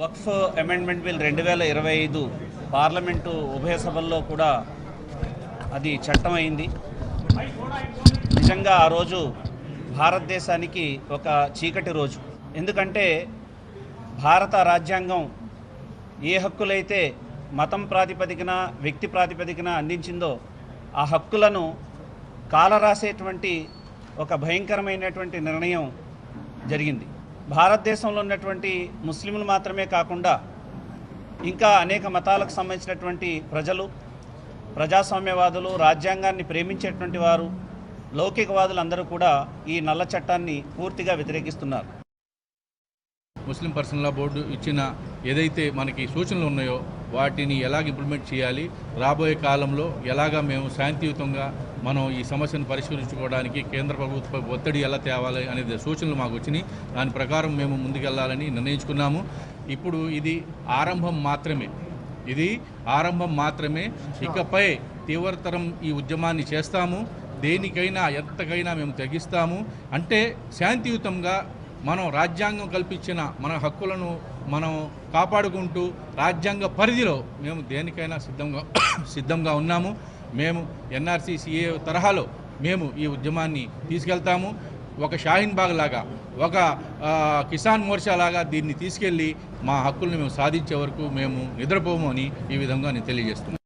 వక్ఫ్ amendment bill రెండు వేల ఇరవై ఐదు పార్లమెంటు ఉభయ సభల్లో కూడా అది చట్టం అయింది నిజంగా ఆ రోజు భారతదేశానికి ఒక చీకటి రోజు. ఎందుకంటే భారత రాజ్యాంగం ఏ హక్కులైతే మతం ప్రాతిపదికన వ్యక్తి ప్రాతిపదికన అందించిందో ఆ హక్కులను కాలరాసేటువంటి ఒక భయంకరమైనటువంటి నిర్ణయం జరిగింది. భారతదేశంలో ఉన్నటువంటి ముస్లింలు మాత్రమే కాకుండా ఇంకా అనేక మతాలకు సంబంధించినటువంటి ప్రజలు ప్రజాస్వామ్యవాదులు రాజ్యాంగాన్ని ప్రేమించేటువంటి వారు లౌకికవాదులు అందరూ కూడా ఈ నల్ల చట్టాన్ని పూర్తిగా వ్యతిరేకిస్తున్నారు. ముస్లిం పర్సనల్ లా బోర్డు ఇచ్చిన ఏదైతే మనకి సూచనలు ఉన్నాయో వాటిని ఎలాగ ఇంప్లిమెంట్ చేయాలి రాబోయే కాలంలో ఎలాగ మేము శాంతియుతంగా మనం ఈ సమస్యను పరిష్కరించుకోవడానికి కేంద్ర ప్రభుత్వ ఒత్తిడి ఎలా తేవాలి అనేది సూచనలు మాకు వచ్చినాయి. దాని ప్రకారం మేము ముందుకెళ్ళాలని నిర్ణయించుకున్నాము. ఇప్పుడు ఇది ఆరంభం మాత్రమే. ఇది ఆరంభం మాత్రమే. ఇకపై తీవ్రతరం ఈ ఉద్యమాన్ని చేస్తాము. దేనికైనా ఎంతకైనా మేము తగ్గిస్తాము అంటే శాంతియుతంగా మనం రాజ్యాంగం కల్పించిన మన హక్కులను మనం కాపాడుకుంటూ రాజ్యాంగ పరిధిలో మేము దేనికైనా సిద్ధంగా సిద్ధంగా ఉన్నాము. మేము ఎన్ఆర్సీ సిఏ తరహాలో మేము ఈ ఉద్యమాన్ని తీసుకెళ్తాము. ఒక షాహీన్ బాగ్ లాగా ఒక కిసాన్ మోర్చా లాగా దీన్ని తీసుకెళ్ళి మా హక్కుల్ని మేము సాధించే వరకు మేము నిద్రపోము అని ఈ విధంగా నేను తెలియజేస్తున్నాను.